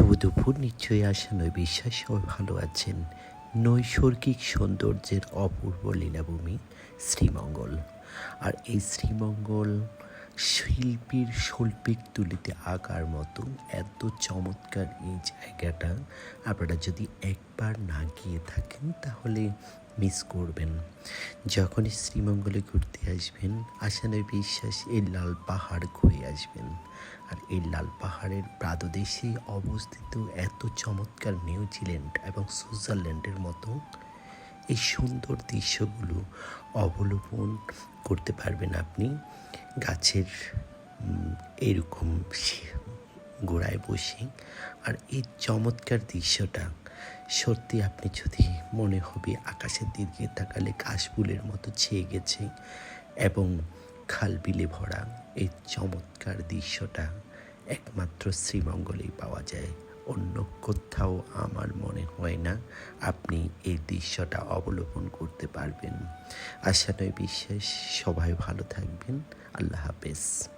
শুভ দুপুর। নিশ্চয়ই আসেন ওই বিশ্বাস, সবাই ভালো আছেন। নৈসর্গিক সৌন্দর্যের অপূর্ব লীলাভূমি শ্রীমঙ্গল। আর এই শ্রীমঙ্গল শিল্পীর শৈল্পিক তুলিতে আঁকার মতো এত চমৎকার এই জায়গাটা আপনারা যদি একবার না গিয়ে থাকেন, তাহলে মিস করবেন। যখনই শ্রীমঙ্গলে ঘুরতে আসবেন আসানের বিশ্বাস এই লাল পাহাড় ঘুরে আসবেন। আর এই লাল পাহাড়ের প্রাদদেশে অবস্থিত এত চমৎকার নিউজিল্যান্ড এবং সুইজারল্যান্ডের মতো এই সুন্দর দৃশ্যগুলো অবলোকন করতে পারবেন আপনি। গাছের এরকম গোড়ায় বসে। আর এই চমৎকার দৃশ্যটা সত্যি আপনি যদি মনে হবে আকাশের দিকে তাকালে কাশফুলের মতো ছেয়ে গেছে এবং খাল বিলে ভরা এই চমৎকার দৃশ্যটা একমাত্র শ্রীমঙ্গলেই পাওয়া যায়। অন্য কোথাও আমার মনে হয় না আপনি এই দৃশ্যটা অবলোকন করতে পারবেন। আশা নয় বিশ্বাস, সবাই ভালো থাকবেন। আল্লাহ হাফেজ।